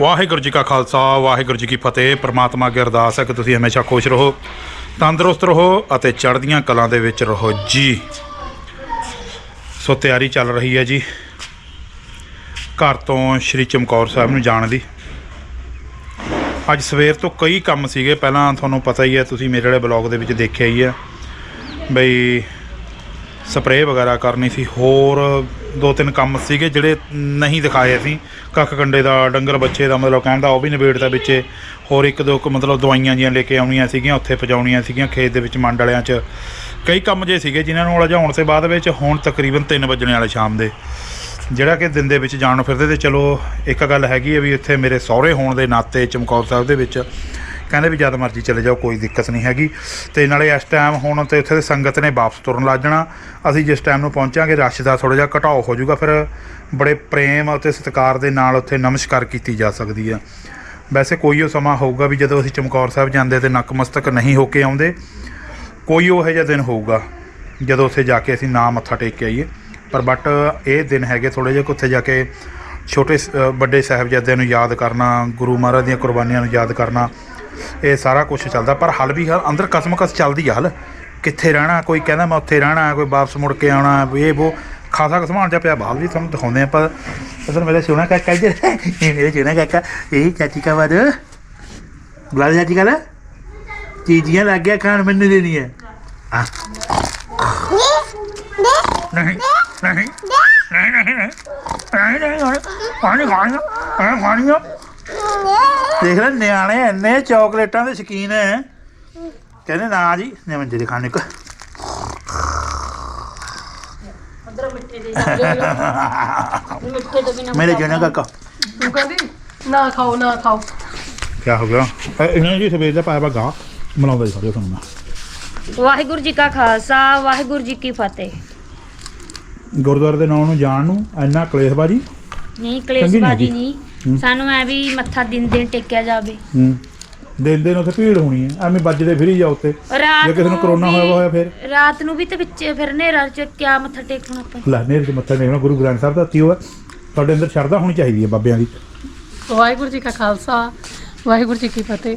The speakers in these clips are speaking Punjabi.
ਵਾਹਿਗੁਰੂ ਜੀ ਕਾ ਖਾਲਸਾ, ਵਾਹਿਗੁਰੂ ਜੀ ਕੀ ਫਤਿਹ। ਪ੍ਰਮਾਤਮਾ ਅੱਗੇ ਅਰਦਾਸ ਹੈ ਕਿ ਤੁਸੀਂ ਹਮੇਸ਼ਾ ਖੁਸ਼ ਰਹੋ, ਤੰਦਰੁਸਤ ਰਹੋ ਅਤੇ ਚੜ੍ਹਦੀਆਂ ਕਲਾਂ ਦੇ ਵਿੱਚ ਰਹੋ ਜੀ। ਸੋ ਤਿਆਰੀ ਚੱਲ ਰਹੀ ਹੈ ਜੀ। ਘਰ ਤੋਂ ਸ਼੍ਰੀ ਚਮਕੌਰ ਸਾਹਿਬ ਨੂੰ ਜਾਣ ਦੀ। ਅੱਜ ਸਵੇਰ ਤੋਂ ਕਈ ਕੰਮ ਸੀਗੇ। ਪਹਿਲਾਂ ਤੁਹਾਨੂੰ ਪਤਾ ਹੀ ਹੈ, ਤੁਸੀਂ ਮੇਰੇ ਵਾਲੇ ਬਲੌਗ ਦੇ ਵਿੱਚ ਦੇਖਿਆ ਹੀ ਹੈ। ਬਈ ਸਪਰੇਅ ਵਗੈਰਾ ਕਰਨੀ ਸੀ, ਹੋਰ ਦੋ ਤਿੰਨ ਕੰਮ ਸੀਗੇ ਜਿਹੜੇ ਨਹੀਂ ਦਿਖਾਏ ਅਸੀਂ। ਕੱਖ ਕੰਡੇ ਦਾ, ਡੰਗਰ ਬੱਚੇ ਦਾ ਮਤਲਬ ਕਹਿਣ ਦਾ ਉਹ ਵੀ ਨਿਬੇੜਦਾ ਵਿੱਚੇ। ਹੋਰ ਇੱਕ ਦੋ ਕੁ ਮਤਲਬ ਦਵਾਈਆਂ ਜੀਆਂ ਲੈ ਕੇ ਆਉਣੀਆਂ ਸੀਗੀਆਂ, ਉੱਥੇ ਪਹੁੰਚਾਉਣੀਆਂ ਸੀਗੀਆਂ ਖੇਤ ਦੇ ਵਿੱਚ ਮੰਡ ਵਾਲਿਆਂ 'ਚ। ਕਈ ਕੰਮ ਜੇ ਸੀਗੇ ਜਿਨ੍ਹਾਂ ਨੂੰ ਉਲਝਾਉਣ ਤੋਂ ਬਾਅਦ ਵਿੱਚ ਹੁਣ ਤਕਰੀਬਨ 3 ਵਜਣੇ ਵਾਲੇ ਸ਼ਾਮ ਦੇ। ਜਿਹੜਾ ਕਿ ਦਿਨ ਦੇ ਵਿੱਚ ਜਾਣ ਨੂੰ ਫਿਰਦੇ ਤੇ ਚਲੋ ਇੱਕ ਗੱਲ ਹੈਗੀ ਹੈ ਵੀ ਇੱਥੇ ਮੇਰੇ ਸਹੁਰੇ ਹੋਣ ਦੇ ਨਾਤੇ ਚਮਕੌਰ ਸਾਹਿਬ ਦੇ ਵਿੱਚ ਕਹਿੰਦੇ ਵੀ ਜਦ ਮਰਜ਼ੀ ਚਲੇ ਜਾਓ, ਕੋਈ ਦਿੱਕਤ ਨਹੀਂ ਹੈਗੀ। ਤੇ ਨਾਲੇ ਇਸ ਟਾਈਮ ਹੁਣ ਤੇ ਉੱਥੇ ਦੇ ਸੰਗਤ ਨੇ ਵਾਪਸ ਤੁਰਨ ਲੱਗ ਜਾਣਾ। ਅਸੀਂ ਜਿਸ ਟਾਈਮ ਨੂੰ ਪਹੁੰਚਾਂਗੇ, ਰਸ਼ ਦਾ ਥੋੜਾ ਜਿਹਾ ਘਟਾਓ ਹੋ ਜਾਊਗਾ, ਫਿਰ ਬੜੇ ਪ੍ਰੇਮ ਅਤੇ ਸਤਿਕਾਰ ਦੇ ਨਾਲ ਉੱਥੇ ਨਮਸਕਾਰ ਕੀਤੀ ਜਾ ਸਕਦੀ ਆ ਵੈਸੇ ਕੋਈ ਉਹ ਸਮਾਂ ਹੋਊਗਾ ਵੀ ਜਦੋਂ ਅਸੀਂ ਚਮਕੌਰ ਸਾਹਿਬ ਜਾਂਦੇ ਤੇ ਨਕਮਸਤਕ ਨਹੀਂ ਹੋ ਕੇ ਆਉਂਦੇ, ਕੋਈ ਉਹ ਜਿਹਾ ਦਿਨ ਹੋਊਗਾ, ਜਦੋਂ ਉੱਥੇ ਜਾ ਕੇ ਅਸੀਂ ਨਾ ਮੱਥਾ ਟੇਕ ਕੇ ਆਈਏ। ਪਰ ਬਟ ਇਹ ਦਿਨ ਹੈਗੇ ਥੋੜੇ ਜਿਹੇ ਕਿ ਉੱਥੇ ਜਾ ਕੇ ਛੋਟੇ ਸ- ਵੱਡੇ ਸਾਹਿਬਜ਼ਾਦਿਆਂ ਨੂੰ ਯਾਦ ਕਰਨਾ, ਗੁਰੂ ਮਹਾਰਾਜ ਦੀਆਂ ਕੁਰਬਾਨੀਆਂ ਨੂੰ ਯਾਦ ਕਰਨਾ ਇਹ ਸਾਰਾ ਕੁਝ ਚੱਲਦਾ, ਪਰ ਹਲ ਵੀ ਹਲ ਅੰਦਰ ਕਸਮਕਸ ਚੱਲਦੀ ਆ ਹਲ। ਕਿੱਥੇ ਰਹਿਣਾ, ਕੋਈ ਕਹਿੰਦਾ ਮੈਂ ਉੱਥੇ ਰਹਿਣਾ, ਕੋਈ ਵਾਪਸ ਮੁੜ ਕੇ ਆਉਣਾ ਇਹ ਉਹ ਖਾਸਾ ਸਮਾਨ ਜਿਹਾ ਪਿਆ। ਬਾਹਰ ਵੀ ਤੁਹਾਨੂੰ ਦਿਖਾਉਂਦੇ ਆਪਾਂ ਅਸਲ ਮੇਰੇ ਸੋਹਣਾ ਕਾਕਾ ਇੱਧਰ ਇਹ ਮੇਰੇ ਸੋਹਣਾ ਕਾਕਾ, ਇਹ ਚਾਚੀ ਕਾ ਬਾਦ। ਗੁਲਾਬ ਚਾਚੀ ਕਾ ਨਾ ਚੀਜ਼ੀਆਂ ਲੱਗ ਗਿਆ ਖਾਣ, ਮੈਨੂੰ ਦੇਣੀ ਹੈ ਆ। ਨਹੀਂ ਨਹੀਂ ਨਹੀਂ ਨਹੀਂ ਨਹੀਂ। ਨਹੀਂ ਨਹੀਂ ਹੁਣ ਪਾਣੀ ਖਾਣੀ ਆ ਖਾਣੀ ਆ ਦੇਖ ਲੈ ਨਿਆਣੇ ਇੰਨੇ ਚਾਕਲੇਟਾਂ ਦੇ ਸ਼ਕੀਨ ਹੈ ਕਹਿੰਦੇ ਨਾ ਜੀ ਨੇ ਮੰਜੇ ਦੇ ਖਾਣੇ ਕੋ ਅੰਦਰ ਮਿੱਠੇ ਦੇ ਜਾਂਦੇ ਮਿੱਠੇ ਤੋਂ ਬਿਨਾ ਮੇਰੇ ਜਣਾ ਕਾਕਾ। ਤੂੰ ਕਹਿੰਦੀ ਨਾ ਖਾਓ ਨਾ ਖਾਓ। ਕੀ ਹੋ ਗਿਆ? ਇਹ- ਇਹਨਾਂ ਜੀ ਸਵੇਰ ਦਾ ਪਾਇਆ ਗਾ ਮਲਾਉਂਦਾ ਜੀ ਸਾਰੇ ਤੁਹਾਨੂੰ ਮੈਂ ਵਾਹਿਗੁਰੂ ਜੀ ਕਾ ਖਾਲਸਾ ਵਾਹਿਗੁਰੂ ਜੀ ਕੀ ਫਤਿਹ। ਗੁਰਦੁਆਰੇ ਦੇ ਨਾਂ ਨੂੰ ਜਾਣ ਨੂੰ ਇੰਨਾ ਕਲੇਸ਼ਬਾਜੀ? ਨਹੀਂ ਚੰਗੀ ਕਲੇਸ਼ਬਾਜੀ ਨਹੀਂ ਨਹੀਂ। ਸਾਨੂੰ ਐ ਵੀ ਮੱਥਾ ਦਿਨ ਦਿਨ ਟੇਕਿਆ ਜਾਵੇ। ਹੂੰ। ਦਿਨ ਦਿਨ ਉੱਥੇ ਭੀੜ ਹੋਣੀ ਹੈ। ਐਵੇਂ ਵੱਜਦੇ ਫਿਰੀ ਜਾ ਉੱਤੇ ਰਾਤ ਜੇ ਕਿਸੇ ਨੂੰ ਕਰੋਨਾ ਹੋਇਆ ਹੋਇਆ ਫਿਰ। ਰਾਤ ਨੂੰ ਵੀ ਤੇ ਵਿੱਚ ਫਿਰ ਹਨੇਰਾ ਚ ਕਿਆ ਮੱਥਾ ਟੇਕਣਾ ਆਪਾਂ। ਲੈ ਨੇਰ ਚ ਮੱਥਾ ਟੇਕਣਾ ਗੁਰੂ ਗ੍ਰੰਥ ਸਾਹਿਬ ਦਾ ਤਿਉ ਹੈ। ਤੁਹਾਡੇ ਅੰਦਰ ਸ਼ਰਧਾ ਹੋਣੀ ਚਾਹੀਦੀ ਹੈ ਬਾਬਿਆਂ ਦੀ। ਵਾਹਿਗੁਰੂ ਜੀ ਕਾ ਖਾਲਸਾ ਵਾਹਿਗੁਰੂ ਜੀ ਕੀ ਫਤਿਹ।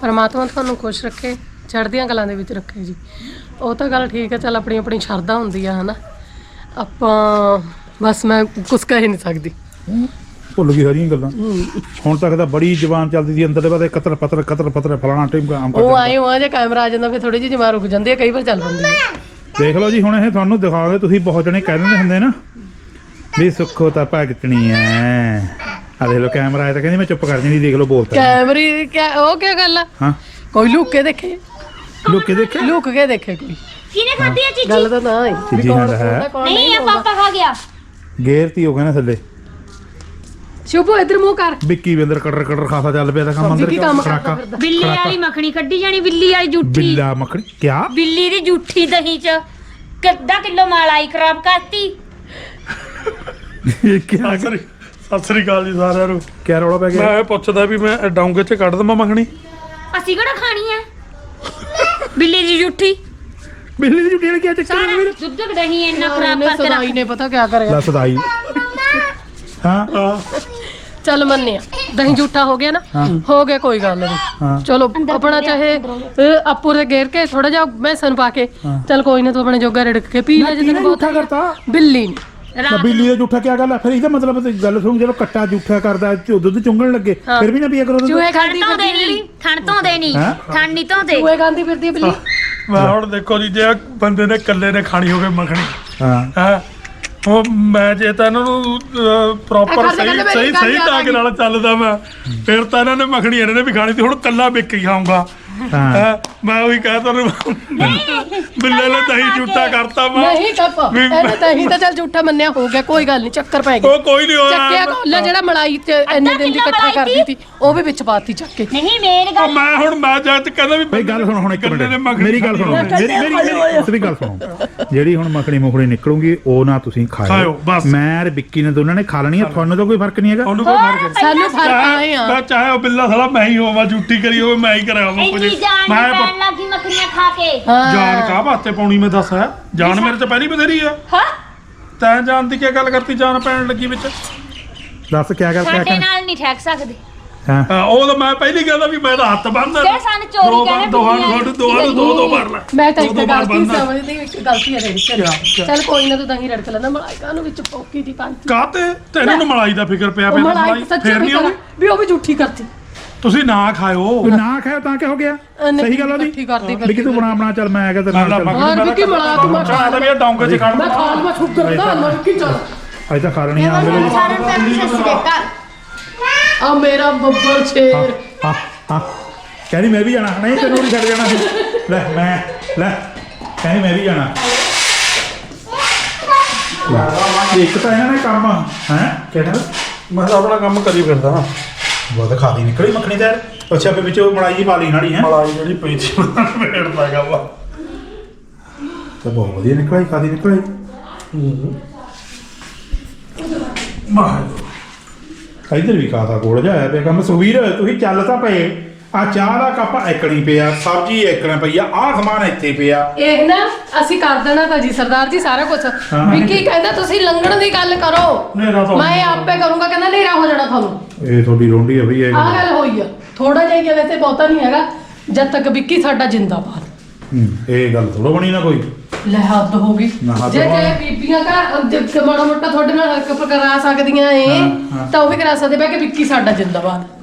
ਪਰਮਾਤਮਾ ਤੁਹਾਨੂੰ ਖੁਸ਼ ਰੱਖੇ ਚੜ੍ਹਦੀਆਂ ਕਲਾਂ ਦੇ ਵਿੱਚ ਰੱਖੇ ਜੀ। ਉਹ ਤਾਂ ਗੱਲ ਠੀਕ ਹੈ ਚੱਲ ਆਪਣੀ ਆਪਣੀ ਸ਼ਰਧਾ ਹੁੰਦੀ ਆ ਹਨਾ। ਆਪਾਂ ਬਸ ਮੈਂ ਕੁਝ ਕਹਿ ਨਹੀਂ ਸਕਦੀ। ਭੁੱਲ ਗਈ ਸਾਰੀਆਂ ਗੱਲਾਂ। ਹੁਣ ਤੱਕ ਤਾਂ ਬੜੀ ਜ਼ਬਾਨ ਚੱਲਦੀ ਸੀ ਅੰਦਰ ਦੇ ਬਾਅਦ ਕਤਰ ਪਤਰ ਕਤਰ ਪਤਰ ਫਲਾਣਾ ਟਾਈਮ ਕੰਮ ਉਹ ਕਰ ਆਏ ਹੋ ਜੇ ਕੈਮਰਾ ਆ ਜਾਂਦਾ ਫਿਰ ਥੋੜੀ ਜਿਹੀ ਜਮਾ ਰੁਕ ਜਾਂਦੀ ਹੈ ਕਈ ਵਾਰ ਚੱਲ ਪੈਂਦੀ ਹੈ ਦੇਖ ਲਓ ਜੀ ਹੁਣ ਇਹ ਤੁਹਾਨੂੰ ਦਿਖਾਵਾਂਗੇ ਤੁਸੀਂ ਬਹੁਤ ਜਣੇ ਕਹਿ ਦਿੰਦੇ ਹੁੰਦੇ ਨਾ ਵੀ ਸੁੱਖੋ ਤਾਂ ਭਗਤਣੀ ਐ। ਆ ਦੇਖ ਲਓ ਕੈਮਰਾ ਆਇਆ ਤਾਂ ਕਹਿੰਦੀ ਮੈਂ ਚੁੱਪ ਕਰ ਜਣੀ ਦੇਖ ਲਓ ਬੋਲਤਾ ਕੈਮਰੇ ਕਿਆ ਉਹ ਕੀ ਗੱਲ ਆ? ਹਾਂ। ਕੋਈ ਲੁੱਕ ਕੇ ਦੇਖੇ? ਲੋਕੇ ਦੇਖੇ? ਲੁੱਕ ਕੇ ਦੇਖੇ ਕੋਈ? ਕਿਹਨੇ ਖਾਧੀ ਆ ਚੀਜ਼ੀ ਗੱਲ ਤਾਂ ਨਾ ਹੀ। ਚੀਜ਼ੀ ਨਾਲ ਨਹੀਂ ਇਹ। ਪਾਪਾ ਖਾ ਗਿਆ। ਗੇਰਤੀ ਹੋ ਗਿਆ ਨਾ ਥੱਲੇ। ਸ਼ੁਭੋ ਇਧਰ ਮੂੰਹ ਕਰ। ਵਿੱਕੀ ਵਿੰਦਰ ਕਟਰ ਕਟਰ ਖਾਸਾ ਚੱਲ ਪਿਆ ਤਾਂ ਕੰਮ ਅੰਦਰ ਵਿੱਕੀ ਕੰਮ ਕਰਦਾ ਫਿਰਦਾ। ਬਿੱਲੀ ਵਾਲੀ ਮੱਖਣੀ ਕੱਢੀ ਜਾਣੀ ਬਿੱਲੀ ਵਾਲੀ ਜੂਠੀ। ਬਿੱਲਾ ਮੱਖਣੀ ਕਿਆ? ਬਿੱਲੀ ਦੀ ਜੂਠੀ ਦਹੀਂ ਚ ਕਿੱਦਾਂ ਕਿਲੋ ਮਾਲਾਈ ਖਰਾਬ ਕਰਤੀ? ਇਹ ਕਿਆ ਸਤਿ ਸ੍ਰੀ ਸਤਿ ਸ੍ਰੀ ਅਕਾਲ ਜੀ ਸਾਰਿਆਂ ਨੂੰ। ਕਿਆ ਰੌਲਾ ਪੈ ਗਿਆ? ਮੈਂ ਇਹ ਪੁੱਛਦਾ ਵੀ ਮੈਂ ਡੌਂਗੇ 'ਚ ਕੱਢ ਦਵਾਂ ਮੱਖਣੀ? ਅਸੀਂ ਕਿਹੜਾ ਖਾਣੀ ਆ? ਬਿੱਲੀ ਦੀ ਜੂਠੀ। ਬਿੱਲੀ ਦੀ ਜੁੱਟੀ ਨਾਲ ਕੀ ਚੱਕਰ ਹੈ ਸਾਰਾ ਵੀਰ? ਦੁੱਧ ਦਹੀਂ ਇੰਨਾ ਖਰਾਬ ਕਰਕੇ ਸਦਾਈ ਰੱਖ ਨੇ ਪਤਾ ਕਿਆ ਕਰਿਆ? ਲੈ ਸਦਾਈ। ਹਾਂ। ਚੱਲ ਮੰਨਿਆ ਦਹੀਂ ਝੂਠਾ ਹੋ ਗਿਆ ਨਾ ਹਾਂ। ਗਿਆ ਕੋਈ ਗੱਲ। ਨਹੀਂ। ਚਲੋ ਆਪਣਾ ਚਾਹੇ ਆਪੂ ਦੇ ਗੇਰ ਕੇ ਥੋੜਾ ਜਿਹਾ ਮੈਸਨ ਪਾ ਕੇ। ਚੱਲ ਕੋਈ ਨਾ ਤੂੰ ਆਪਣੇ ਜੋਗਾ ਰਿੜਕ ਕੇ ਪੀ ਲੈ ਜੇ ਤੈਨੂੰ ਬਹੁਤ ਕਰਤਾ। ਬਿੱਲੀ ਨੇ। ਬਿੱਲੀ ਦਾ ਜੂਠਾ ਕੀ ਗੱਲ ਹੈ ਫਿਰ ਇਹਦਾ ਮਤਲਬ ਤੇ ਗੱਲ ਸੁਣ ਜਦੋਂ ਕੱਟਾ ਜੂਠਾ ਕਰਦਾ ਦੁੱਧ ਚੁੰਗਣ ਲੱਗੇ। ਫਿਰ ਵੀ ਨਾ ਪੀਆ ਕਰੋ ਦੁੱਧ ਚੂਹੇ ਥਣ ਖਾਂਦੀ ਤੋਂ ਫਿਰਦੀ ਦੇਣੀ ਥਣ ਤੋਂ ਦੇਣੀ ਹੈਂ? ਥਣ ਨਹੀਂ ਤੋਂ ਦੇ ਚੂਹੇ ਖਾਂਦੀ ਫਿਰਦੀ ਬਿੱਲੀ। ਮੈਂ ਹੁਣ ਦੇਖੋ ਜੀ ਜੇ ਬੰਦੇ ਨੇ ਇਕੱਲੇ ਨੇ ਖਾਣੀ ਹੋਵੇ ਮੱਖਣੀ ਹਾਂ। ਹੈ ਉਹ ਮੈਂ ਜੇ ਤਾਂ ਇਹਨਾਂ ਨੂੰ ਪ੍ਰੋਪਰ ਸਹੀ ਸਹੀ ਸਹੀ ਢੰਗ ਨਾਲ ਚੱਲਦਾ ਮੈਂ ਫਿਰ ਤਾਂ ਇਹਨਾਂ ਨੇ ਮੱਖਣੀ ਇਹਨਾਂ ਨੇ ਵੀ ਖਾਣੀ ਤੇ ਹੁਣ ਕੱਲਾ ਵਿਕ ਹੀ ਖਾਊਂਗਾ। ਹਾਂ। ਹੈਂ, ਮੈਂ ਉਹੀ ਕਹਿ ਤਾ ਬਿੱਲੇ ਨੇ ਦਹੀਂ ਝੂਟਾ ਕਰਤਾ ਮੈਂ। ਨਹੀਂ ਕੱਪ ਵੀ- ਇਹਨੇ ਦਹੀਂ ਤਾਂ ਚੱਲ ਝੂਠਾ ਮੰਨਿਆ ਹੋ ਗਿਆ ਕੋਈ ਗੱਲ ਨਹੀਂ ਚੱਕਰ ਪੈ ਗਿਆ। ਉਹ ਕੋਈ ਨਹੀਂ ਚੱਕਿਆ ਹੋਇਆ ਕੋਲਾ ਜਿਹੜਾ ਮਲਾਈ ਚ ਇੰਨੇ ਦਿਨ ਦੀ ਕਿੱਲੋ ਇਕੱਠਾ ਮਲਾਈ ਕਰਦੀ ਸੀ। ਉਹ ਵੀ ਵਿੱਚ ਪਾਤੀ ਚੱਕ ਕੇ। ਨਹੀਂ ਉਹ ਗੱਲ ਮੈਂ ਹੁਣ ਮੈਂ ਜਦ ਕਹਿੰਦਾ ਵੀ ਬਈ ਗੱਲ ਸੁਣ ਹੁਣ ਇੱਕ ਨੇ ਮਿੰਟ। ਮੱਖਣੀ ਮੇਰੀ ਗੱਲ ਸੁਣੋ। ਮੇਰੀ ਮੇਰੀ ਮੇਰੀ ਤੁਸੀਂ ਗੱਲ ਸੁਣੋ। ਜਿਹੜੀ ਹੁਣ ਮੱਖਣੀ ਮੁਖੜੀ ਨਿਕਲੂਗੀ ਉਹ ਨਾ ਤੁਸੀਂ ਖਾਇਓ। ਖਾਇਓ, ਬਸ। ਮੈਂ ਔਰ ਵਿੱਕੀ ਨੇ ਦੋਨਾਂ ਨੇ ਖਾ ਲੈਣੀ ਹੈ ਤੁਹਾਨੂੰ ਤਾਂ ਕੋਈ ਫ਼ਰਕ ਨਹੀਂ ਹੈਗਾ? ਉਹਨੂੰ ਕੋਈ ਫ਼ਰਕ ਨਹੀਂ। ਸਾਨੂੰ ਫ਼ਰਕ ਆਏ ਚਾਹੇ ਆ। ਮੈਂ ਚਾਹੇ ਉਹ ਬਿੱਲਾ ਸਾਲਾ ਮੈਂ ਹੀ ਹੋਵਾਂ ਝੂਠੀ ਕਰੀ ਹੋਵੇ ਮੈਂ ਹੀ ਕਰਿਆ ਹੋਵਾਂ ਕੁਝ। ਇੰਨੀ ਜਾਨ ਮੈਂ ਨਹੀਂ ਪੈਣ ਲੱਗੀ ਮੱਖਣੀਆਂ ਖਾ ਕੇ। ਹਾਂ। ਜਾਨ ਕਾ ਵਾਸਤੇ ਪਾਉਣੀ ਮੈਂ ਦੱਸ ਹੈ? ਜਾਨ ਮੇਰੇ ਤੇ ਪਹਿਲੀ ਬਥੇਰੀ ਆ। ਹਾਂ। ਤੈਂ ਜਾਨ ਦੀ ਕੀ ਗੱਲ ਕਰਤੀ ਜਾਨ ਪੈਣ ਲੱਗੀ ਵਿੱਚ? ਦੱਸ ਕਿਆ ਕਰ ਕਿਆ ਸਾਡੇ ਕਰ ਨਾਲ ਨਹੀਂ ਠਹਿਕ ਸਕਦੇ। ਹਾਂ। ਹਾਂ, ਉਹ ਤਾਂ ਮੈਂ ਪਹਿਲੀ ਕਹਿੰਦਾ ਵੀ ਮੈਂ ਤਾਂ ਹੱਥ ਬੰਨਦਾ ਤੇ ਸਾਨੂੰ ਚੋਰੀ ਦੋ ਕਹਿੰਦੇ ਦੋਹਾਂ ਨੂੰ ਬਿੱਲੀਆਂ ਦੋ ਦੋ ਦੋ ਦੋ ਮਾਰ ਲੈ। ਮੈਂ ਤਾਂ ਦੋ ਇੱਕ ਦੋ ਵਾਰ ਗਲਤੀ ਬੰਨ੍ਹਦਾ। ਸਮਝਦੀ ਇੱਕ ਗਲਤੀ ਹੈ ਤੇਰੀ ਚੱਲ ਚੱਲ ਕੋਈ ਨਾ ਤੂੰ ਤਾਂ ਹੀ ਰੜਕ ਲੈਂਦਾ ਮਲਾਈਕਾ ਨੂੰ ਵਿੱਚ ਪੌਕੀ ਦੀ ਪੰਜ ਕਾਤੇ ਤੈਨੂੰ ਨੂੰ ਮਲਾਈ ਦਾ ਫਿਕਰ ਪਿਆ ਉਹ ਪਿਆ ਮਲਾਈ ਮਲਾਈ ਸੱਚੀ ਫੇਰ ਵੀ ਨਹੀਂ ਆਉਣੀ ਵੀ ਉਹ ਵੀ ਝੂਠੀ ਕਰਤੀ। ਤੁਸੀਂ ਨਾ ਖਾਇਓ। ਨਾ ਖਾਇਆ ਤਾਂ ਕੀ ਹੋ ਗਿਆ ਸਹੀ ਗੱਲ ਝੂਠੀ ਕਰਦੀ ਵੀ ਕਿ ਤੂੰ ਬਣਾ ਬਣਾ ਚੱਲ ਮੈਂ ਆ ਗਿਆ ਤੇ ਨਾਲ ਚੱਲ ਹੋਰ ਵੀ ਕੀ ਮਲਾ ਤੂੰ? ਮੈਂ ਖਾ ਤਾਂ ਵੀ ਡੌਂਕੇ ਚ ਖੜ ਮੈਂ ਖਾ ਲਵਾਂ ਸ਼ੂਗਰ ਦਾ ਨਾ ਕੀ ਚੱਲ? ਅੱਜ ਤਾਂ ਖਾ ਲੈਣੀ ਆ ਮੇਰੇ ਸਾਰਿਆਂ ਨੂੰ ਆ ਮੇਰਾ ਬੱਬਰ ਸ਼ੇਰ। ਹਾਂ ਹਾਂ ਕਹਿੰਦੀ ਮੈਂ ਵੀ ਜਾਣਾ। ਨਹੀਂ ਤੈਨੂੰ ਨਹੀਂ ਛੱਡ ਜਾਣਾ। ਸੀ ਲੈ ਮੈਂ ਲੈ। ਕਹਿੰਦੀ ਮੈਂ ਵੀ ਜਾਣਾ। ਲੈ, ਇੱਕ ਤਾਂ ਇਹਨਾਂ ਨੇ ਕੰਮ ਹੈ ਕਹਿੰਦਾ ਮੈਂ ਤਾਂ ਆਪਣਾ ਕੰਮ ਕਰੀ ਫਿਰਦਾ। ਬਹੁਤ ਖਾਦੀ ਨਿਕਲੀ ਮੱਖਣੀ ਤੇ। ਅੱਛਾ ਫੇ ਵਿੱਚੋਂ ਮਲਾਈ ਜੀ ਪਾ ਲਈ ਨਾਲੀ ਹੈ? ਮਲਾਈ ਜਿਹੜੀ ਪਈ ਸੀ ਮੇੜਦਾ ਗਾ ਵਾ। ਤੇ ਬਹੁਤ ਵਧੀਆ ਨਿਕਲੀ ਖਾਦੀ ਨਿਕਲੀ। ਇਧਰ ਵੀ ਖਾਦਾ ਕੋਲ ਜਾਇਆ ਪਿਆ ਕੰਮ। ਸੁਵੀਰ ਤੁਸੀਂ ਚੱਲ ਤਾਂ ਪਏ। ਆ ਚਾਹ ਦਾ ਕੱਪ ਐਕਣੀ ਪਿਆ ਸਬਜ਼ੀ ਐਕਣਾ ਪਈ ਆ ਆਹ ਸਮਾਨ ਇੱਥੇ ਪਿਆ। ਇਹ ਨਾ ਅਸੀਂ ਕਰ ਦੇਣਾ ਤਾਂ ਜੀ ਸਰਦਾਰ ਜੀ ਸਾਰਾ ਕੁਝ। ਵਿੱਕੀ ਕਹਿੰਦਾ ਤੁਸੀਂ ਲੰਘਣ ਦੀ ਗੱਲ ਕਰੋ। ਹਨੇਰਾ ਤਾਂ ਮੈਂ ਆਪੇ ਕਰੂੰਗਾ ਕਹਿੰਦਾ ਹਨੇਰਾ ਹੋ ਜਾਣਾ ਤੁਹਾਨੂੰ। ਇਹ ਤੁਹਾਡੀ ਰੋਂਡੀ ਆ ਬਈ ਇਹ ਆਹ ਗੱਲ। ਹੋਈ ਆ। ਥੋੜਾ ਜਿਹਾ ਹੀ ਆ, ਵੈਸੇ ਬਹੁਤਾ ਨਹੀਂ ਹੈਗਾ। ਜਦ ਤੱਕ ਵਿੱਕੀ ਸਾਡਾ ਜਿੰਦਾਬਾਦ। ਹੂੰ, ਇਹ ਗੱਲ ਥੋੜਾ ਬਣੀ ਨਾ ਕੋਈ। ਲੈ ਹੱਦ ਹੋ ਗਈ। ਨਾ ਹੱਦ ਜੇ ਹੋ ਜੇ ਗਈ। ਬੀਬੀਆਂ ਘਰ ਜੇ ਮਾੜਾ ਮੋਟਾ ਤੁਹਾਡੇ ਨਾਲ ਹਰਕਤ ਕਰਾ ਸਕਦੀਆਂ ਏ ਹਾਂ, ਹਾਂ। ਤਾਂ ਉਹ ਵੀ ਕਰਾ ਸਕਦੇ ਬੈ ਕਿ ਵਿੱਕੀ ਸਾਡਾ ਜਿੰਦਾਬਾਦ।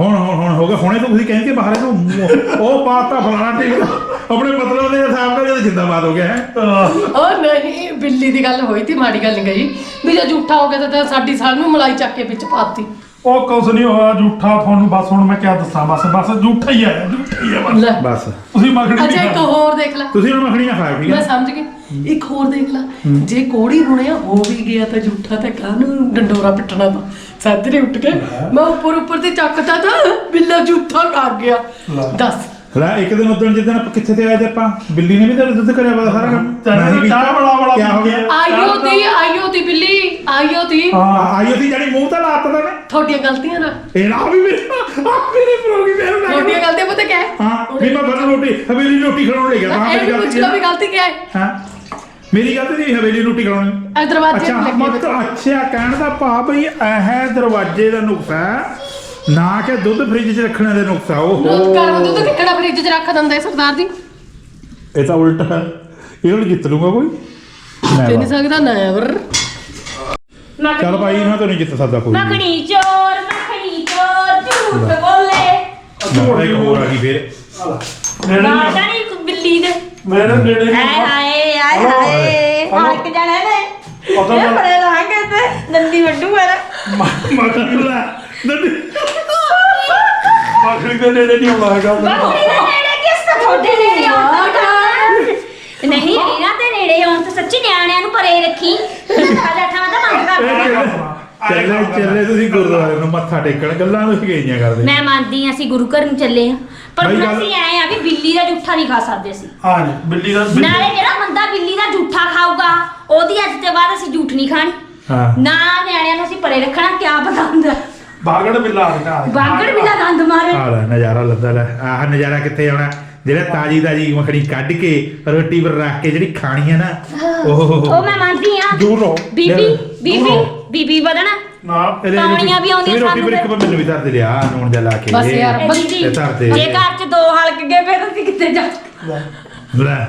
ਹੁਣ ਹੁਣ ਹੁਣ ਹੋ ਗਿਆ। ਹੁਣੇ ਤਾਂ ਤੁਸੀਂ ਕਹਿੰਦੇ ਕਿ ਬਾਹਰ ਇਹਨੂੰ ਉਹ ਪਾਤਾ ਫਲਾਣਾ ਟੀਕ ਆਪਣੇ ਮਤਲਬ ਦੇ ਹਿਸਾਬ ਨਾਲ ਜਦ ਜਿੰਦਾਬਾਦ ਹੋ ਗਿਆ ਹੈ। ਉਹ ਨਹੀਂ ਬਿੱਲੀ ਦੀ ਗੱਲ ਹੋਈ ਤੀ ਮਾੜੀ ਗੱਲ ਨਹੀਂ ਗਈ ਵੀ ਜੇ ਝੂਠਾ ਹੋ ਗਿਆ ਤਾਂ ਸਾਡੀ ਸਾਲ ਨੂੰ ਮਲਾਈ ਚੱਕ ਕੇ ਵਿੱਚ ਪਾਤੀ। ਉਹ ਕੁਛ ਨਹੀਂ ਹੋਇਆ ਝੂਠਾ ਤੁਹਾਨੂੰ ਬਸ ਹੁਣ ਮੈਂ ਕੀ ਦੱਸਾਂ ਬਸ ਬਸ ਝੂਠਾ ਹੀ ਹੈ ਝੂਠਾ ਹੀ ਹੈ ਬਸ। ਲੈ। ਬਸ। ਤੁਸੀਂ ਮੱਖਣੀ ਅੱਛਾ ਇੱਕ ਹੋਰ ਦੇਖ ਲੈ। ਤੁਸੀਂ ਉਹ ਮੱਖਣੀਆਂ ਖਾਓ ਠੀਕ ਮੈਂ ਹੈ ਸਮਝ ਗਈ। ਇੱਕ ਹੋਰ ਦੇਖ ਲੈ ਜੇ ਕੋੜੀ ਹੁਣਿਆ ਹੋ ਵੀ ਗਿਆ ਤਾਂ ਝੂਠਾ ਤੇ ਕਾਹਨੂੰ ਡੰਡੋਰਾ ਪਿੱਟਣਾ ਤਾਂ ਸਾਜਰੇ ਉੱਠ ਕੇ ਮੈਂ ਉੱਪਰ ਉੱਪਰ ਤੇ ਚੱਕਦਾ ਤਾਂ ਬਿੱਲਾ ਝੂਠਾ ਕਰ ਗਿਆ। ਦੱਸ। ਲੈ ਇੱਕ ਦਿਨ ਉਦੋਂ ਜਿੱਦਣ ਆਪਾਂ ਕਿੱਥੇ ਤੇ ਆਏ ਤੇ ਆਪਾਂ ਬਿੱਲੀ ਨੇ ਵੀ ਤਾਂ ਦੁੱਧ ਕਰਿਆ ਵਾ ਸਾਰਾ ਕੰਮ। ਨਹੀਂ ਚਾਹ ਬੜਾ ਬੜਾ ਕਿਆ ਹੋ ਗਿਆ? ਆਇਓ ਦੀ ਆਇਓ ਦੀ ਬਿੱਲੀ ਆਇਓ ਦੀ ਹਾਂ ਆਈ ਉਹਦੀ ਜਿਹੜੀ ਮੂੰਹ ਤਾਂ ਲਾਤਾ ਤਾਂ ਨੇ ਤੁਹਾਡੀਆਂ ਗਲਤੀਆਂ ਨਾ। ਇਹ ਨਾ ਵੀ ਮੇਰੇ ਆ ਮੇਰੇ ਪ੍ਰੋਗੀ ਮੇਰੇ ਨਾਲ। ਤੁਹਾਡੀਆਂ ਗਲਤੀਆਂ ਪਤਾ ਕਿਆ ਹੈ ਹਾਂ ਵੀ ਮੈਂ ਬਰ ਰੋਟੀ ਹਵੇਲੀ ਰੋਟੀ ਖਿਲਾਉਣ ਲੈ ਗਿਆ ਮੇਰੀ ਪੁੱਛ ਗਲਤੀ ਲਓ ਵੀ ਗਲਤੀ ਕਿਆ ਹੈ। ਹਾਂ। ਮੇਰੀ ਗਲਤੀ ਨਹੀਂ ਹਵੇਲੀ ਰੋਟੀ ਖਿਲਾਉਣੀ ਇਹ ਦਰਵਾਜ਼ੇ ਅੱਛਾ ਤੇ ਲੱਗੇ ਮਤ ਅੱਛਾ ਕਹਿਣ ਦਾ ਭਾਵ ਬਈ ਇਹ ਦਰਵਾਜ਼ੇ ਦਾ ਨੁਕਸਾ ਹੈ, ਨਾ ਕਿ ਦੁੱਧ ਫ੍ਰਿਜ 'ਚ ਰੱਖਣ ਦੇ ਨੁਕਸਾ ਉਹ ਦੁੱਧ ਕਰਨ ਦੁੱਧ ਕਿਹੜਾ ਫ੍ਰਿਜ 'ਚ ਰੱਖ ਦਿੰਦਾ ਹੈ ਸਰਦਾਰ ਜੀ? ਇਹ ਤਾਂ ਉਲਟਾ ਹੈ। ਇਹ ਹੁਣ ਜਿੱਤ ਲੂਗਾ ਕੋਈ? ਮੈਂ ਤੇ ਨਹੀਂ। ਸਕਦਾ ਨੈਵਰ ਚੱਲ ਭਾਈ ਇਹਨਾਂ ਤੋਂ ਨਹੀਂ ਜਿੱਤ ਸਕਦਾ ਕੋਈ। ਵੀ। ਮੱਖਣੀ ਚੋਰ ਮੱਖਣੀ ਚੋਰ ਝੂਠ ਬੋਲੇ। ਮੈਂ ਇੱਕ ਹੋਰ ਆ ਗਈ ਫੇਰ। ਨੇੜੇ ਨਹੀਂ ਨਹੀਂ ਬਿੱਲੀ ਦੇ। ਮੇਰੇ ਨੇੜੇ ਨਹੀਂ ਹਾਏ ਹਾਏ। ਹਾਏ। ਹਲਕ ਜਾਣਾ ਨੇ ਪਤਾ ਇਹ ਬੜੇ ਲਾਂਗੇ ਤੇ ਨੰਦੀ ਵੱਡੂ ਮੇਰਾ ਮੱਖਣੀ ਲੈ। ਮੱਖਣੀ ਦੇ ਨੇੜੇ ਨਹੀਂ ਆਉਣਾ ਹੈਗਾ। ਮੱਖਣੀ ਦੇ ਨੇੜੇ ਕਿਸ ਤੋਂ ਤੁਹਾਡੇ ਨੇੜੇ ਆਉਂਦਾ ਨਹੀਂ ਇਹਨਾਂ ਦੇ ਨੇੜੇ ਆਉਣ ਤਾਂ ਸੱਚੀ ਨਿਆਣਿਆਂ ਨੂੰ ਪਰੇ ਰੱਖੀ ਸਾਡਾ ਥਾਂ ਤਾਂ ਮੰਗ ਕਰਦਾ ਚੱਲੇ ਚੱਲੇ ਤੁਸੀਂ ਗੁਰਦੁਆਰੇ ਨੂੰ ਮੱਥਾ ਟੇਕਣ ਗੱਲਾਂ ਨੂੰ ਗਈਆਂ ਕਰਦੇ। ਮੈਂ ਮੰਨਦੀ ਹਾਂ ਅਸੀਂ ਗੁਰੂ ਘਰ ਨੂੰ ਚੱਲੇ ਆ ਪਰ ਬਾਈ ਹੁਣ ਗੱਲ- ਅਸੀਂ ਆਏ ਆ ਵੀ ਬਿੱਲੀ ਦਾ ਜੂਠਾ ਨਹੀਂ ਖਾ ਸਕਦੇ ਸੀ ਹਾਂ ਜੀ ਬਿੱਲੀ ਦਾ ਬਿੱਲੀ- ਨਾਲੇ ਜਿਹੜਾ ਬੰਦਾ ਬਿੱਲੀ ਦਾ ਜੂਠਾ ਖਾਊਗਾ ਉਹਦੀ ਅੱਜ ਤੋਂ ਬਾਅਦ ਅਸੀਂ ਜੂਠ ਨਹੀਂ ਖਾਣੀ। ਹਾਂ। ਨਾ ਨਿਆਣਿਆਂ ਨੂੰ ਅਸੀਂ ਪਰੇ ਰੱਖਣਾ ਕਿਆ ਪਤਾ ਹੁੰਦਾ। ਬਾਗੜ ਬਿੱਲਾ ਆ ਗਿਆ। ਬਾਗੜ ਬਿੱਲਾ ਦੰਦ ਮਾਰੇ। ਆ ਲੈ ਨਜ਼ਾਰਾ ਲੱਦਾ ਲੈ। ਆਹ ਨਜ਼ਾਰਾ ਕਿੱਥੇ ਆਉਣਾ? ਜਿਹੜਾ ਤਾਜੀ ਤਾਜੀ ਮੱਖਣੀ ਕੱਢ ਕੇ ਰੋਟੀ ਪਰ ਰੱਖ ਕੇ ਜਿਹੜੀ ਖਾਣੀ ਹੈ ਨਾ ਉਹ ਉਹ ਮੈਂ ਮੰਨਦੀ ਆ ਦੂਰ ਰਹੋ। ਬੀਬੀ ਬੀਬੀ ਬੀਬੀ ਵਧਣਾ। ਨਾ ਪਾਉਣੀਆਂ ਵੀ ਆਉਂਦੀਆਂ ਰੋਟੀ ਸਾਨੂੰ ਪਰ ਇੱਕ ਵਾਰ ਮੈਨੂੰ ਵੀ ਧਰ ਦੇ ਲਿਆ ਨੂਣ ਜਿਹਾ ਲਾ ਕੇ। ਬਸ ਯਾਰ। ਦੀਦੀ ਇਹ ਧਰ ਦੇ। ਜੇ ਘਰ 'ਚ ਦੋ ਹਲਕ ਗਏ ਫਿਰ ਅਸੀਂ ਕਿੱਥੇ ਜਾ ਲੈ।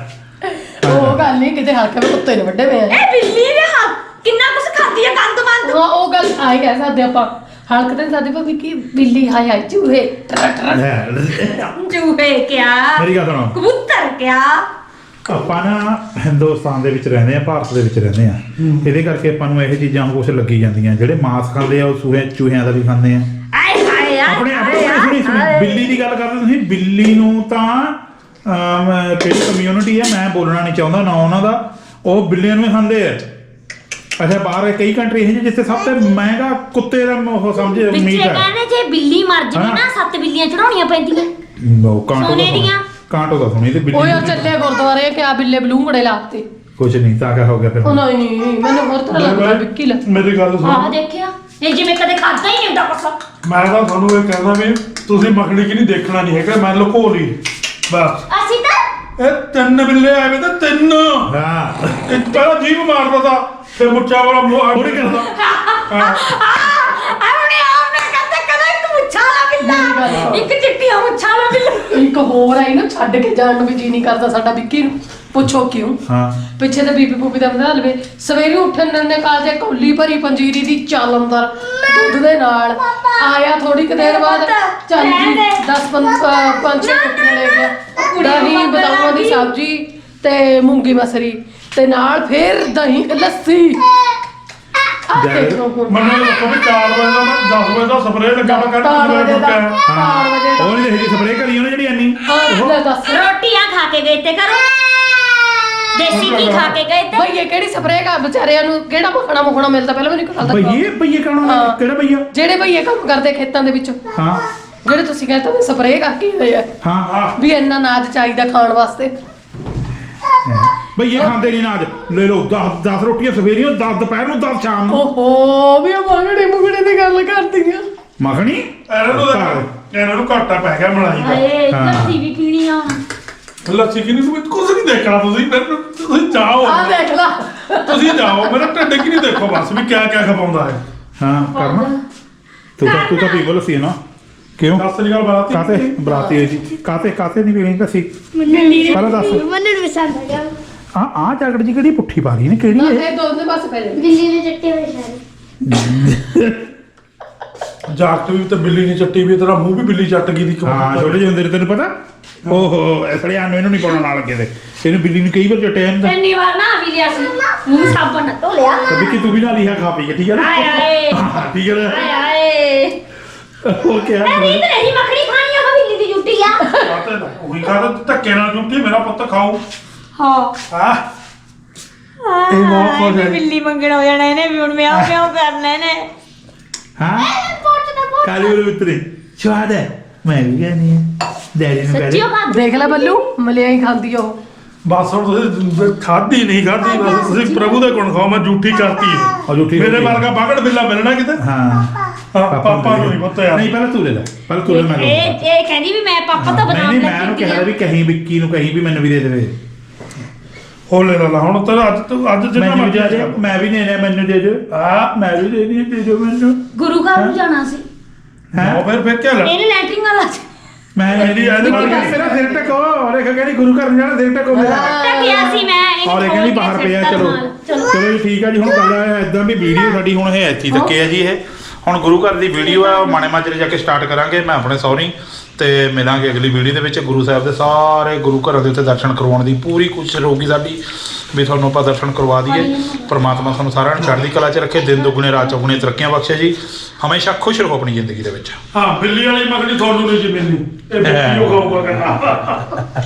ਉਹ ਗੱਲ ਨਹੀਂ ਕਿਤੇ ਹਲਕੇ ਵਿੱਚ ਕੁੱਤੇ ਨੇ ਵੱਡੇ ਪਏ ਆ। ਇਹ ਬਿੱਲੀ ਨੇ ਹੱਥ ਕਿੰਨਾ ਕੁਛ ਖਾਦੀ ਆ ਗੰਦ ਮੰਦ। ਉਹ ਉਹ ਗੱਲ ਆਈ ਕਹਿ ਸਕਦੇ ਆਪਾਂ। ਹਲਕ ਤੇ ਸਾਡੇ ਭਾਵੇਂ ਕਿ ਬਿੱਲੀ ਹਾਏ ਹਾਏ ਚੂਹੇ। ਟਰ ਟਰ ਲੈ। ਚੂਹੇ ਕਿਆ? ਮੇਰੀ ਗੱਲ ਸੁਣੋ। ਕਬੂਤਰ ਕਿਆ? ਆਪਾਂ ਨਾ ਹਿੰਦੁਸਤਾਨ ਦੇ ਵਿੱਚ ਰਹਿੰਦੇ ਆ ਭਾਰਤ ਦੇ ਵਿੱਚ ਰਹਿੰਦੇ ਆ ਇਹਦੇ ਕਰਕੇ ਆਪਾਂ ਨੂੰ ਇਹ ਚੀਜ਼ਾਂ ਕੁਝ ਲੱਗੀ ਜਾਂਦੀਆਂ। ਜਿਹੜੇ ਮਾंस ਖਾਂਦੇ ਆ ਉਹ ਸੂਹੇ ਚੂਹਿਆਂ ਦਾ ਵੀ ਖਾਂਦੇ ਆ। ਆਏ ਹਾਏ ਆਏ ਆਪਣੇ ਆਪਣੇ ਹਾਏ, ਆਪਣੇ ਸੁਣੀ ਸੁਣੀ। ਹਾਏ। ਬਿੱਲੀ ਦੀ ਗੱਲ ਕਰਦੇ ਤੁਸੀਂ ਬਿੱਲੀ ਨੂੰ ਤਾਂ ਅਮ, ਕਿਹੜੀ ਕਮਿਊਨਿਟੀ ਹੈ ਮੈਂ ਬੋਲਣਾ ਨਹੀਂ ਚਾਹੁੰਦਾ ਨਾ ਉਹਨਾਂ ਦਾ। ਉਹ ਬਿੱਲੀਆਂ ਨੂੰ ਹੀ ਖਾਂਦੇ ਆ। ਅੱਛਾ ਬਾਹਰ ਕਈ ਕੰਟਰੀ ਹੈ ਜਿੱਥੇ ਸਭ ਤੋਂ ਮਹਿੰਗਾ ਕੁੱਤੇ ਦਾ ਉਹ ਸਮਝੇ ਮੀਟ ਹੈ ਕਹਿੰਦੇ ਜੇ ਬਿੱਲੀ ਮਰ ਜਵੇ ਹਾਂ। ਨਾ ਸੱਤ ਬਿੱਲੀਆਂ ਚੜਾਉਣੀਆਂ ਪੈਂਦੀਆਂ। ਨੋ ਕਾਂਟੋ ਸੋਨੇ ਦੀਆਂ। ਕਾਂਟੋ ਦਾ ਸੁਣੀ ਤੇ ਉਹ ਬਿੱਲੀ ਯਾਰ ਚੱਲੇ ਗੁਰਦੁਆਰੇ ਕਿ ਆ ਬਿੱਲੇ ਬਲੂੰਗੜੇ ਲਾਤੇ। ਕੁਝ ਨਹੀਂ ਤਾਂ ਕਿਆ ਹੋ ਗਿਆ ਫਿਰ ਉਹ ਨਹੀਂ ਮੈਨੂੰ ਹੋਰ ਤਰ੍ਹਾਂ ਲੱਗਦਾ ਵਿੱਕੀ ਲਾ। ਮੇਰੀ ਗੱਲ ਆਹ ਸੁਣੋ ਦੇਖਿਆ ਇਹ ਜਿਵੇਂ ਕਦੇ ਖਾਦਾ ਹੀ ਨਹੀਂ ਹੁੰਦਾ ਕੁਛ। ਮੈਂ ਤਾਂ ਤੁਹਾਨੂੰ ਇਹ ਕਹਿੰਦਾ ਵੀ ਤੁਸੀਂ ਮੱਖਣੀ ਕੀ ਨਹੀਂ ਦੇਖਣਾ ਨਹੀਂ ਹੈਗਾ ਮੈਂ ਲੁਕੋ ਲਈ। ਬਸ। ਅਸੀਂ ਤਾਂ ਇਹ ਤਿੰਨ ਬਿੱਲੇ ਆਏ ਵੇ ਤਾਂ ਤਿੰਨ। ਹਾਂ। ਇੱਕ ਪਹਿਲਾਂ ਜੀਭ ਮਾਰਦਾ ਤਾ ਫਿਰ ਮੁੱਛਾਂ ਵਾਲਾ ਮੂੰਹ ਕਰਦਾ। ਆਪਣੇ ਨੇ ਕਹਿੰਦੇ ਕਦੇ ਇੱਕ ਮੁੱਛਾਂ ਵਾਲਾ ਬਿੱਲਾ ਇੱਕ ਚਿੱਟੀਆਂ ਮੁੱਛਾਂ ਵਾਲਾ ਬਿੱਲੂ ਇੱਕ ਹੋਰ ਆਈ ਨਾ ਛੱਡ ਕੇ ਜਾਣ ਨੂੰ ਵੀ ਜੀ ਨਹੀਂ ਕਰਦਾ ਸਾਡਾ ਵਿੱਕੀ ਨੂੰ। ਪੁੱਛੋ ਕਿਉਂ? ਹਾਂ। ਪਿੱਛੇ ਤੇ ਬੀਬੀ ਬੂਬੀ ਦਾ ਬਣਾ ਲਵੇ ਸਵੇਰੇ ਉੱਠਣ ਨੰਨੇ ਕਾਲਜੇ ਕੌਲੀ ਭਰੀ ਪੰਜੀਰੀ ਦੀ ਚੱਲ ਅੰਦਰ ਦੁੱਧ ਦੇ ਨਾਲ ਆਇਆ ਥੋੜੀ ਕੁ ਦੇਰ ਬਾਅਦ। ਚੱਲ ਜੀ 10 ਪੰਜ ਛੇ ਰੋਟੀਆਂ ਲੈ ਗਿਆ। ਦਹੀਂ ਬਦਾਮਾਂ ਦੀ ਸਬਜ਼ੀ ਤੇ ਮੂੰਗੀ ਮਸਰੀ ਤੇ ਨਾਲ ਫਿਰ ਦਹੀਂ ਲੱਸੀ। ਦੇਖ ਲਓ ਹੁਣ ਮੈਨੂੰ ਇਹ ਦੱਸੋ ਵੀ 4 ਵਜੇ ਦਾ ਮੈਂ 10 ਵਜੇ ਦਾ ਸਪਰੇਅ ਲੱਗਾ ਮੈਂ ਕਹਿੰਦਾ ਚਾਰ ਵਜੇ ਦਾ ਚਾਰ ਵਜੇ ਦਾ। ਉਹ ਨਹੀਂ ਦੇਖੀ ਸਪਰੇਅ ਕਰੀ ਉਹਨੇ ਜਿਹੜੀ ਐਨੀ ਹਾਂ ਲੈ ਦੱਸ। ਰੋਟੀਆਂ ਖਾ ਕੇ ਗਏ ਤੇ ਕਰੋ। ਦੇਸੀ ਕੀ ਖਾ ਕੇ ਗਏ ਤੇ। ਭਈਏ ਕਿਹੜੀ ਸਪਰੇਅ ਕਰ ਵਿਚਾਰਿਆਂ ਨੂੰ? ਕਿਹੜਾ ਮਖਣਾ ਮੁਖਣਾ ਮਿਲਦਾ? ਪਹਿਲਾਂ ਮੈਨੂੰ ਇੱਕ ਗੱਲ ਦੱਸੋ। ਭਈਏ ਭਈਏ ਕਹਣਾ ਹਾਂ। ਕਿਹੜਾ ਭਈਆ? ਜਿਹੜੇ ਭਈਏ ਕੰਮ ਕਰਦੇ ਖੇਤਾਂ ਦੇ ਵਿੱਚ। ਹਾਂ। ਜਿਹੜੇ ਤੁਸੀਂ ਕਹਿੰਦੇ ਸਪਰੇਅ ਕਰਕੇ ਹੋਏ ਆ। ਹਾਂ। ਹਾਂ। ਵੀ ਇੰਨਾ ਨਾਜ ਚਾਹੀਦਾ ਖਾਣ ਵਾਸਤੇ। ਭਈਏ ਖਾਂਦੇ ਨਹੀਂ ਨਾਜ ਲੈ ਲਓ 10 10 ਰੋਟੀਆਂ ਸਵੇਰੀਆਂ 10 ਦੁਪਹਿਰ ਨੂੰ 10 ਸ਼ਾਮ ਨੂੰ। ਓਹੋ ਵੀ ਉਹ ਮਗੜੇ ਮੁਗੜੇ ਦੀ ਗੱਲ ਕਰਦੀਆਂ। ਮੱਖਣੀ? ਇਹਨਾਂ ਨੂੰ ਦੇਖ, ਇਹਨਾਂ ਨੂੰ ਘਾਟਾ ਪੈ ਗਿਆ ਮਲਾਈ ਦਾ। ਹਾਏ ਹਾਂ। ਲੱਸੀ ਵੀ ਪੀਣੀ ਆ। ਲੱਸੀ ਕਿਨੀ ਤੂੰ ਕੁਝ ਨਹੀਂ ਦੇਖਣਾ ਤੁਸੀਂ ਮੈਨੂੰ ਤੁਸੀਂ ਜਾਓ। ਆ ਦੇਖ ਲਾ। ਤੁਸੀਂ ਜਾਓ ਮੇਰਾ ਢਿੱਡ ਕੀ ਨਹੀਂ ਦੇਖੋ ਬਸ ਵੀ ਕਿਆ ਕਿਆ ਖਪਾਉਂਦਾ ਹੈ। ਹਾਂ ਕਰਨਾ ਤੂੰ ਤਾਂ ਤੂੰ ਤਾਂ ਪੀ ਬੋਲ ਸੀ ਨਾ। ਕਿਉਂ? ਸਤਿ ਸ੍ਰੀ ਅਕਾਲ ਬਾਤ ਕਾਤੇ ਬਰਾਤੀ ਹੋਈ ਸੀ। ਕਾਤੇ ਕਾਤੇ ਨਹੀਂ ਪੀਣੀ ਤਾਂ ਸੀ ਮੈਨੂੰ ਪਹਿਲਾਂ ਦੱਸ। ਮੈਨੂੰ ਪਸੰਦ ਆ ਗਿਆ। ਆ ਆ ਜਾਗੜ ਜੀ ਕਿਹੜੀ ਪੁੱਠੀ ਪਾ ਰਹੀ ਨੇ? ਕਿਹੜੀ ਹੈ ਇਹ? ਦੋਨੇ ਬਸ ਪੈ ਜਾਣ ਦਿੱਲੀ ਦੇ ਚੱਟੇ ਹੋਏ ਸਾਰੇ। ਜਾਗਤ ਵੀ ਤੇ ਬਿੱਲੀ ਨੇ ਚੱਟੀ ਵੀ ਤੇਰਾ ਮੂੰਹ ਵੀ ਬਿੱਲੀ ਚੱਟ ਗਈ ਦੀ ਹਾਂ ਛੋਟੇ ਜਿਹੇ ਹੁੰਦੇ ਨੇ ਤੈਨੂੰ ਪਤਾ? ਓਹੋ ਐਸੜਿਆਂ ਨੂੰ ਇਹਨੂੰ ਨਹੀਂ ਪਾਉਣਾ ਨਾਲ ਲੱਗੇ ਤੇ। ਇਹਨੂੰ ਬਿੱਲੀ ਨੂੰ ਕਈ ਵਾਰ ਚਟਿਆ ਹੁੰਦਾ ਇੰਨੀ ਵਾਰ ਨਾ ਵੀ ਲਿਆ ਸੀ। ਮੂੰਹ ਸਾਬਣ ਨਾਲ ਧੋ ਲਿਆ। ਤੇ ਵਿੱਕੀ ਤੂੰ ਵੀ ਨਾਲ ਲਿਆ ਖਾ ਪੀ ਕੇ ਠੀਕ ਹੈ ਨਾ? ਹਾਏ ਹਾਂ, ਠੀਕ ਹੈ ਨਾ? ਹਾਏ ਹਾਏ ਉਹ ਕਿਹਾ ਨਹੀਂ ਤੇ ਨਹੀਂ ਮੱਖਣੀ ਖਾਣੀ ਆ ਬਿੱਲੀ ਦੀ ਜੁੱਟੀ ਆ। ਕਾਤੇ ਨਾ ਉਹੀ ਕਾਹਦਾ ਧੱਕੇ ਨਾਲ ਜੁੱਟੀ ਮੇਰਾ ਪੁੱਤ ਖਾਓ ਹਾਂ। ਹਾਂ। ਇਹ ਬਹੁਤ ਖੁਸ਼ ਹੈ ਬਿੱਲੀ ਮੰਗਣ ਹੋ ਜਾਣਾ ਇਹਨੇ ਵੀ ਹੁਣ ਮਿਆਉ ਮਿਆਉ ਕਰਨਾ ਇਹਨੇ। ਹਾਂ। ਕਾਲੀ ਵਾਲੇ ਮਿੱਤਰੇ ਸਵਾਦ ਹੈ। ਮੈਂ ਵੀ ਕਹਿੰਦੀ ਹਾਂ। ਡੈਡੀ ਨੂੰ ਸੱਚੀ ਕਹਦੇ ਦੇਖ ਲੈ ਬੱਲੂ ਮਲਿਆਈ ਖਾਂਦੀ ਆ ਉਹ। ਬਸ ਹੁਣ ਤੁਸੀਂ ਖਾਦੀ ਨਹੀਂ ਖਾਦੀ ਬਸ ਤੁਸੀਂ ਪ੍ਰਭੂ ਦੇ ਗੁਣ ਖਾਓ ਮੈਂ ਝੂਠੀ ਕਰਤੀ ਉਹ ਝੂਠੀ ਮੇਰੇ ਰੋਟੀ। ਵਰਗਾ ਬਾਗੜ ਬਿੱਲਾ ਮਿਲਣਾ ਕਿਤੇ? ਹਾਂ। ਹਾਂ, ਪਾਪਾ ਨੂੰ ਨਹੀਂ ਪਤਾ ਯਾਰ। ਨਹੀਂ ਪਹਿਲਾਂ ਤੂੰ ਲੈ ਲੈ। ਪਹਿਲਾਂ ਤੂੰ ਲੈ ਮੈਂ ਲਊਂਗਾ। ਇਹ ਇਹ ਕਹਿੰਦੀ ਵੀ ਮੈਂ ਪਾਪਾ ਤੋਂ ਨਹੀਂ ਬਦਾਮ ਨਹੀਂ ਲੈ ਮੈਂ ਉਹਨੂੰ ਕੇ ਕਿਹਾ ਵੀ ਕਹੀਂ ਵਿੱਕੀ ਨੂੰ ਕਹੀਂ ਵੀ ਮੈਨੂੰ ਵੀ ਦੇ ਦੇਵੇ। ਹੋ ਲੈ ਲਾ। ਹੁਣ ਤੇਰਾ ਅੱਜ ਤੂੰ ਅੱਜ ਜਿੰਨਾ ਮੈਨੂੰ ਵੀ ਮਰਜ਼ੀ ਦੇ ਦੇ ਮੈਂ ਵੀ ਨਹੀਂ ਲੈਣਾ ਮੈਨੂੰ ਦੇ ਦਿਓ। ਆ ਮੈਂ ਵੀ ਦੇ ਦੀ ਦੇ ਦਿਓ ਮੈਨੂੰ। ਗੁਰੂ ਘਰ ਨੂੰ ਜਾਣਾ ਸੀ। ਹੈ? ਉਹ ਫਿਰ ਫਿਰ ਕੀ ਲੈ? ਇਹਨੇ ਲੈਟਰਿੰਗ ਵਾਲਾ ਸੀ ਮੈਂ ਇਹਦੀ ਇਹਦੇ ਨਾਲ ਮੇਰਾ ਸਿਰ ਟਕੋ ਔਰ ਇਹ ਕਹਿੰਦੀ ਗੁਰੂ ਘਰ ਨੂੰ ਜਾਣਾ ਸਿਰ ਟਕੋ ਮੇਰਾ। ਤਾਂ ਗਿਆ ਸੀ ਮੈਂ ਇਹਨੂੰ ਔਰ ਇਹ ਕਹਿੰਦੀ ਬਾਹਰ ਪਿਆ ਚਲੋ। ਚਲੋ। ਜੀ ਠੀਕ ਆ ਜੀ ਹੁਣ ਗੱਲ ਆ ਇਦਾਂ ਵੀ ਵੀਡੀਓ ਸਾਡੀ ਹੁਣ ਇਹ ਇੱਥੇ ਤੱਕ ਹੈ ਜੀ ਇਹ। ਹੁਣ ਗੁਰੂ ਘਰ ਦੀ ਵੀਡੀਓ ਆ ਉਹ ਮਾਣੇ ਮਾਜਰੇ ਜਾ ਕੇ ਸਟਾਰਟ ਕਰਾਂਗੇ ਮੈਂ ਆਪਣੇ ਸੌਰੀ ਤੇ ਮਿਲਾਂਗੇ ਅਗਲੀ ਵੀਡੀਓ ਦੇ ਵਿੱਚ। ਗੁਰੂ ਸਾਹਿਬ ਦੇ ਸਾਰੇ ਗੁਰੂ ਘਰਾਂ ਦੇ ਉੱਤੇ ਦਰਸ਼ਨ ਕਰਵਾਉਣ ਦੀ ਪੂਰੀ ਕੋਸ਼ਿਸ਼ ਰਹੂਗੀ ਸਾਡੀ ਵੀ ਤੁਹਾਨੂੰ ਆਪਾਂ ਦਰਸ਼ਨ ਕਰਵਾ ਦਈਏ। ਪਰਮਾਤਮਾ ਤੁਹਾਨੂੰ ਸਾਰਿਆਂ ਨੂੰ ਚੜ੍ਹਦੀ ਕਲਾ 'ਚ ਰੱਖੇ, ਦਿਨ ਦੁੱਗਣੇ, ਰਾਤ ਚੌਗੁਣੇ ਤਰੱਕੀਆਂ ਬਖਸ਼ੇ ਜੀ। ਹਮੇਸ਼ਾ ਖੁਸ਼ ਰਹੋ ਆਪਣੀ ਜ਼ਿੰਦਗੀ ਦੇ ਵਿੱਚ। ਹਾਂ, ਬਿੱਲੀ ਵਾਲੀ ਮੱਖਣੀ ਤੁਹਾਨੂੰ ਨਹੀਂ ਜੀ ਮਿਲਣੀ। ਇਹ ਬਿੱਲੀ ਉਹ ਖਾਊਗਾ ਕਹਿੰਦਾ।